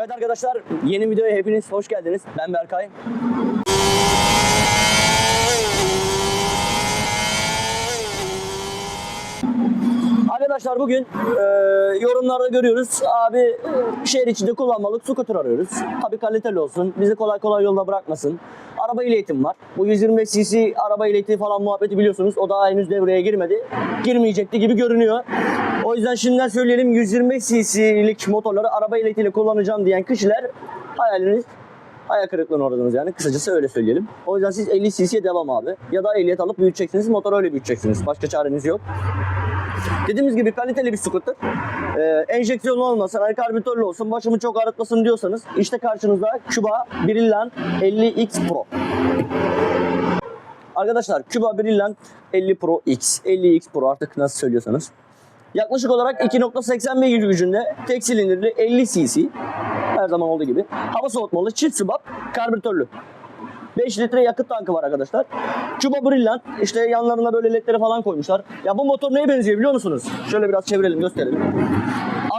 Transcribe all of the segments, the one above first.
Evet arkadaşlar yeni videoya hepiniz hoş geldiniz. Ben Berkay. Arkadaşlar bugün e, yorumlarda görüyoruz. Abi e, şehir içinde kullanmalık scooter arıyoruz. Tabii kaliteli olsun. Bizi kolay kolay yolda bırakmasın. Araba ile eğitim var. Bu 125 cc araba ile eğitim falan muhabbeti biliyorsunuz. O daha henüz devreye girmedi. Girmeyecekti gibi görünüyor. O yüzden şimdiden söyleyelim 125 cc'lik motorları araba ile kullanacağım diyen kişiler hayaliniz hayal kırıklığına uğradınız yani. Kısacası öyle söyleyelim. O yüzden siz 50 cc'ye devam abi. Ya da ehliyet alıp büyüteceksiniz. Motoru öyle büyüteceksiniz. Başka çareniz yok. Dediğimiz gibi kaliteli bir scooter. Ee, enjeksiyonlu olmasın, hani karbüratörlü olsun, başımı çok ağrıtmasın diyorsanız işte karşınızda Cuba Brilliant 50X Pro. Arkadaşlar Cuba Brilliant 50 Pro X, 50X Pro artık nasıl söylüyorsanız. Yaklaşık olarak 2.80 beygir gücünde tek silindirli 50 cc her zaman olduğu gibi hava soğutmalı çift sıbap karbüratörlü. 5 litre yakıt tankı var arkadaşlar. Cuba Brilliant işte yanlarına böyle ledleri falan koymuşlar. Ya bu motor neye benziyor biliyor musunuz? Şöyle biraz çevirelim gösterelim.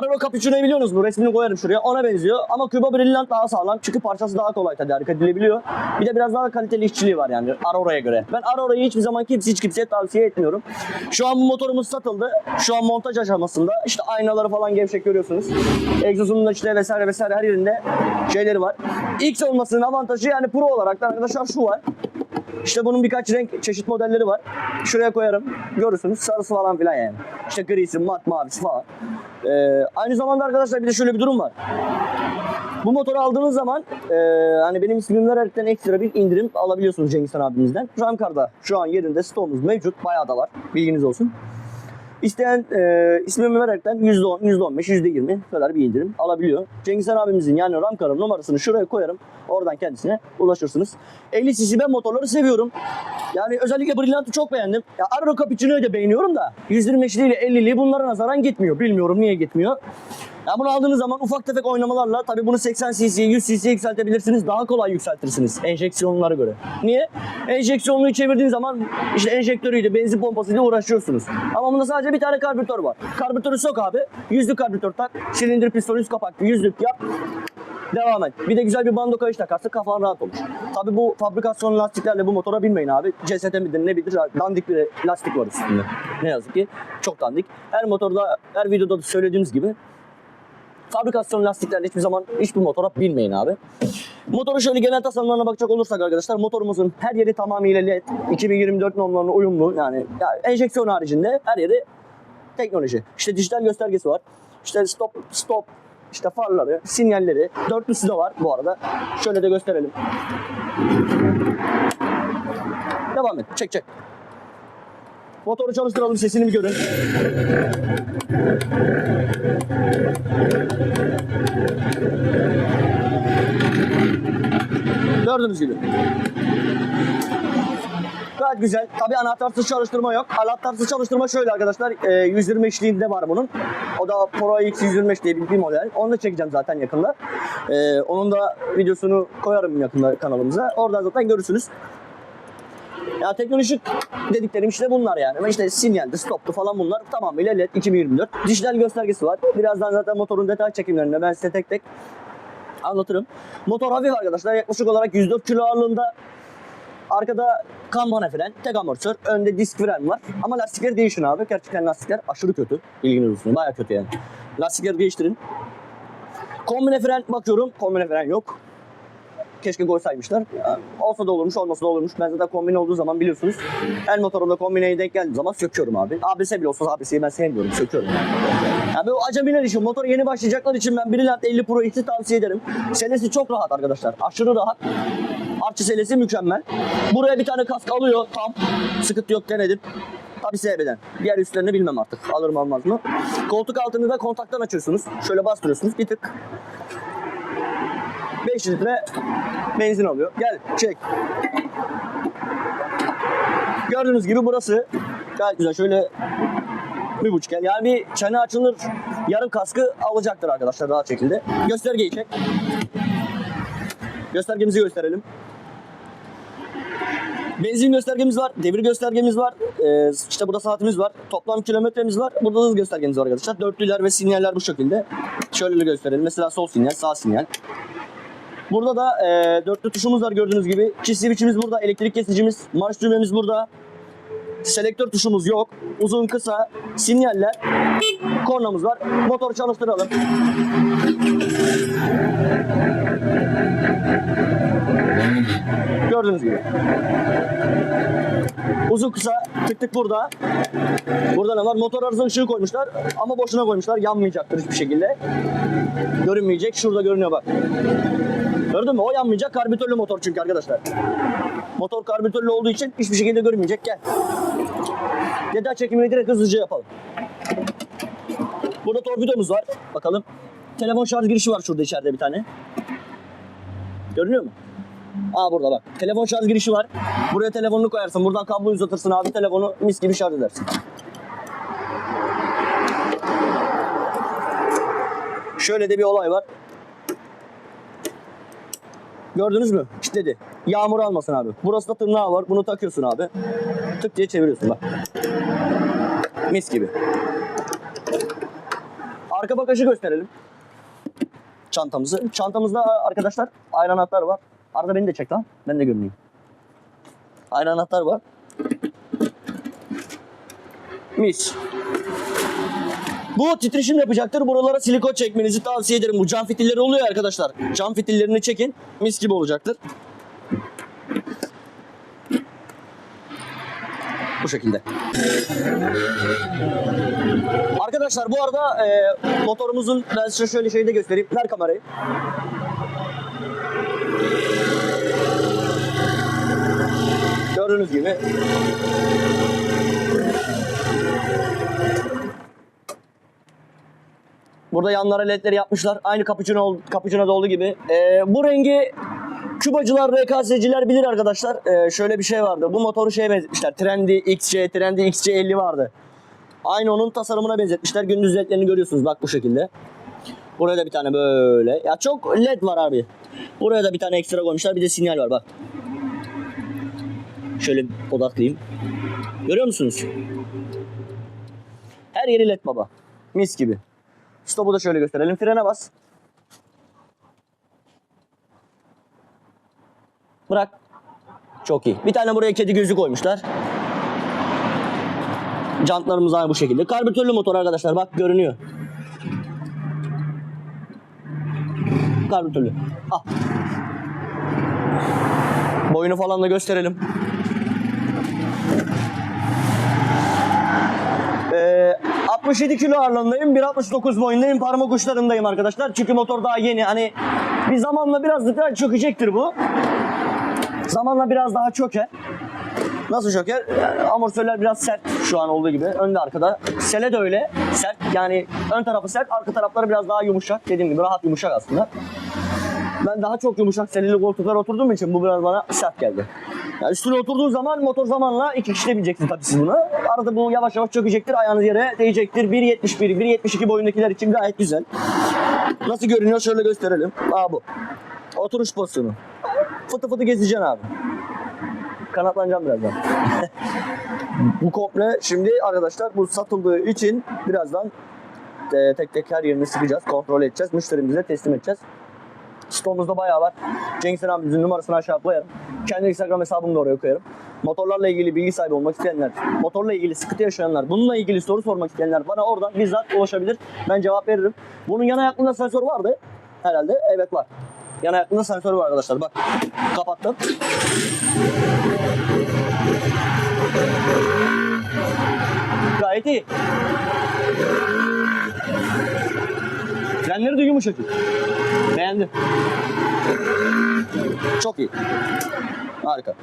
Araro Capuchino'yu biliyor musunuz? Bu resmini koyarım şuraya. Ona benziyor. Ama Cuba Brilliant daha sağlam. Çünkü parçası daha kolay tedarik edilebiliyor. Bir de biraz daha kaliteli işçiliği var yani Aurora'ya göre. Ben Aurora'yı hiçbir zaman kimse hiç kimseye tavsiye etmiyorum. Şu an bu motorumuz satıldı. Şu an montaj aşamasında. İşte aynaları falan gevşek görüyorsunuz. Egzozunun işte vesaire vesaire her yerinde şeyleri var. X olmasının avantajı yani Pro olarak da arkadaşlar şu var. İşte bunun birkaç renk çeşit modelleri var. Şuraya koyarım. Görürsünüz sarısı falan filan yani. İşte grisi, mat, mavisi falan. Ee, aynı zamanda arkadaşlar bir de şöyle bir durum var. Bu motoru aldığınız zaman e, hani benim ismim vererekten ekstra bir indirim alabiliyorsunuz Cengiz Han abimizden. Ramkar'da şu an yerinde stoğumuz mevcut. Bayağı da var. Bilginiz olsun. İsteyen e, ismimi vererekten %10, %15, %20 kadar bir indirim alabiliyor. Cengiz Han abimizin yani Ramkar'ın numarasını şuraya koyarım. Oradan kendisine ulaşırsınız. 50 cc ben motorları seviyorum. Yani özellikle Brillant'ı çok beğendim. Ya Arro Cappuccino'yu da beğeniyorum da 125'li ile 50'li bunlara nazaran gitmiyor. Bilmiyorum niye gitmiyor. Ya bunu aldığınız zaman ufak tefek oynamalarla tabii bunu 80 cc'ye 100 cc'ye yükseltebilirsiniz. Daha kolay yükseltirsiniz enjeksiyonlara göre. Niye? Enjeksiyonluyu çevirdiğin zaman işte enjektörüydü, benzin pompasıyla uğraşıyorsunuz. Ama bunda sadece bir tane karbüratör var. Karbüratörü sok abi. Yüzlük karbüratör tak. Silindir piston üst kapaklı yüzlük yap. Devam et. Bir de güzel bir bando kayış takarsın kafan rahat olur. Tabii bu fabrikasyon lastiklerle bu motora binmeyin abi. CST midir ne bilir dandik bir lastik var üstünde. Ne yazık ki çok dandik. Her motorda her videoda da söylediğimiz gibi fabrikasyon lastiklerle hiçbir zaman hiçbir motora binmeyin abi. Motoru şöyle genel tasarımlarına bakacak olursak arkadaşlar motorumuzun her yeri tamamıyla LED 2024 normlarına uyumlu yani, yani enjeksiyon haricinde her yeri teknoloji. İşte dijital göstergesi var. İşte stop stop işte farları, sinyalleri, dörtlüsü de var bu arada. Şöyle de gösterelim. Devam et. Çek çek. Motoru çalıştıralım sesini bir görün. Gördüğünüz gibi. Gayet güzel. Tabii anahtarsız çalıştırma yok. Anahtarsız çalıştırma şöyle arkadaşlar. E, 125'liğinde var bunun. O da Pro X 125 diye bir, model. Onu da çekeceğim zaten yakında. E, onun da videosunu koyarım yakında kanalımıza. Oradan zaten görürsünüz. Ya teknolojik dediklerim işte bunlar yani. Ama işte sinyaldi, stoptu falan bunlar tamamıyla LED 2024. Dijital göstergesi var. Birazdan zaten motorun detay çekimlerinde ben size tek tek anlatırım. Motor hafif arkadaşlar. Yaklaşık olarak 104 kilo ağırlığında. Arkada kampana fren, tek amortisör, önde disk fren var. Ama lastikleri değişin abi. Gerçekten lastikler aşırı kötü. Bilginiz olsun. Baya kötü yani. Lastikleri değiştirin. Kombine fren bakıyorum. Kombine fren yok. Keşke koysaymışlar. Ya, olsa da olurmuş, olmasa da olurmuş. Ben zaten kombine olduğu zaman biliyorsunuz. El motorumda kombineye denk geldiği zaman söküyorum abi. ABS bile olsa ABS'yi ben sevmiyorum. Söküyorum yani. Ya bu acemiler için, motor yeni başlayacaklar için ben Brilliant 50 Pro X'i tavsiye ederim. Selesi çok rahat arkadaşlar. Aşırı rahat. Arçı selesi mükemmel. Buraya bir tane kask alıyor tam. Sıkıntı yok denedim. Tabi SB'den. Diğer üstlerini bilmem artık. Alır mı almaz mı? Koltuk altını da kontaktan açıyorsunuz. Şöyle bastırıyorsunuz. Bir tık. 5 litre benzin alıyor. Gel çek. Gördüğünüz gibi burası gayet güzel. Şöyle bir buçuk el. Yani bir çene açılır yarım kaskı alacaktır arkadaşlar rahat şekilde. Göstergeyi çek. Göstergemizi gösterelim. Benzin göstergemiz var, devir göstergemiz var, ee, işte burada saatimiz var, toplam kilometremiz var, burada hız göstergemiz var arkadaşlar. Dörtlüler ve sinyaller bu şekilde. Şöyle gösterelim. Mesela sol sinyal, sağ sinyal. Burada da e, dörtlü tuşumuz var gördüğünüz gibi. Çift switch'imiz burada, elektrik kesicimiz, marş düğmemiz burada. Selektör tuşumuz yok. Uzun kısa sinyaller. Kornamız var. Motoru çalıştıralım. Gördüğünüz gibi. Uzun kısa tık tık burada. Burada ne var? Motor arıza ışığı koymuşlar ama boşuna koymuşlar. Yanmayacaktır hiçbir şekilde. Görünmeyecek. Şurada görünüyor bak. Gördün mü? O yanmayacak. Karbüratörlü motor çünkü arkadaşlar. Motor karbüratörlü olduğu için hiçbir şekilde görünmeyecek. Gel. Detay çekimini direkt hızlıca yapalım. Burada torpidomuz var. Bakalım. Telefon şarj girişi var şurada içeride bir tane. Görünüyor mu? Aa burada bak. Telefon şarj girişi var. Buraya telefonunu koyarsın. Buradan kabloyu uzatırsın abi. Telefonu mis gibi şarj edersin. Şöyle de bir olay var. Gördünüz mü? Kilitledi. Yağmur almasın abi. Burası da tırnağı var. Bunu takıyorsun abi. Tık diye çeviriyorsun bak. Mis gibi. Arka bagajı gösterelim. Çantamızı. Çantamızda arkadaşlar ayran anahtar var. Arada beni de çek lan. Ben de görüneyim. Ayran anahtar var. Mis. Bu titreşim yapacaktır. Buralara silikon çekmenizi tavsiye ederim. Bu cam fitilleri oluyor arkadaşlar. Cam fitillerini çekin. Mis gibi olacaktır. Bu şekilde. Arkadaşlar bu arada e, motorumuzun ben size şöyle şeyi de göstereyim. Ver kamerayı. Gördüğünüz gibi. Burada yanlara ledleri yapmışlar. Aynı Capuchino, Capuchino'da olduğu gibi. E, bu rengi Kübacılar, RKS'ciler bilir arkadaşlar. E, şöyle bir şey vardı. Bu motoru şeye benzetmişler. Trendy XC, Trendy XC50 vardı. Aynı onun tasarımına benzetmişler. Gündüz ledlerini görüyorsunuz bak bu şekilde. Buraya da bir tane böyle. Ya çok led var abi. Buraya da bir tane ekstra koymuşlar. Bir de sinyal var bak. Şöyle odaklayayım. Görüyor musunuz? Her yeri led baba. Mis gibi. Stop'u da şöyle gösterelim. Frene bas. Bırak. Çok iyi. Bir tane buraya kedi gözü koymuşlar. Jantlarımız aynı bu şekilde. Karbüratörlü motor arkadaşlar. Bak görünüyor. Karbüratörlü. Ah. Boyunu falan da gösterelim. Ee, 67 kilo ağırlığındayım. 1.69 boyundayım. Parmak uçlarındayım arkadaşlar. Çünkü motor daha yeni. Hani bir zamanla biraz daha çökecektir bu. Zamanla biraz daha çöker. Nasıl çöker? Amortisörler biraz sert şu an olduğu gibi. Önde arkada. Sele de öyle. Sert. Yani ön tarafı sert. Arka tarafları biraz daha yumuşak. Dediğim gibi rahat yumuşak aslında. Ben daha çok yumuşak seleli koltuklara oturduğum için bu biraz bana sert geldi. Yani üstüne oturduğun zaman motor zamanla iki kişi de bineceksiniz tabii siz buna. Arada bu yavaş yavaş çökecektir. Ayağınız yere değecektir. 1.71, 1.72 boyundakiler için gayet güzel. Nasıl görünüyor şöyle gösterelim. Aa bu. Oturuş pozisyonu. Fıtı fıtı gezeceksin abi. Kanatlanacağım birazdan. bu komple şimdi arkadaşlar bu satıldığı için birazdan e, tek tek her yerini sıkacağız, kontrol edeceğiz. Müşterimize teslim edeceğiz. Stoğumuzda bayağı var. Cengiz abimizin numarasını aşağı koyarım. Kendi Instagram hesabımı da oraya koyarım. Motorlarla ilgili bilgi sahibi olmak isteyenler, motorla ilgili sıkıntı yaşayanlar, bununla ilgili soru sormak isteyenler bana oradan bizzat ulaşabilir. Ben cevap veririm. Bunun yan ayaklarında sensör vardı herhalde. Evet var. Yan ayaklarında sensör var arkadaşlar. Bak kapattım. Gayet iyi. Frenleri de yumuşak. Beğendim. Çok iyi. Harika.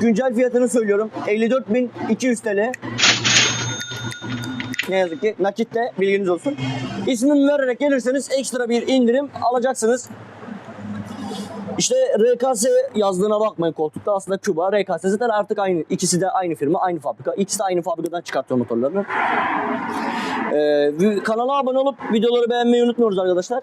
Güncel fiyatını söylüyorum. 54.200 TL. Ne yazık ki nakitte bilginiz olsun. İsmimi vererek gelirseniz ekstra bir indirim alacaksınız. İşte RKS yazdığına bakmayın koltukta aslında Küba, RKS zaten artık aynı. İkisi de aynı firma, aynı fabrika. İkisi de aynı fabrikadan çıkartıyor motorlarını. Ee, kanala abone olup videoları beğenmeyi unutmuyoruz arkadaşlar.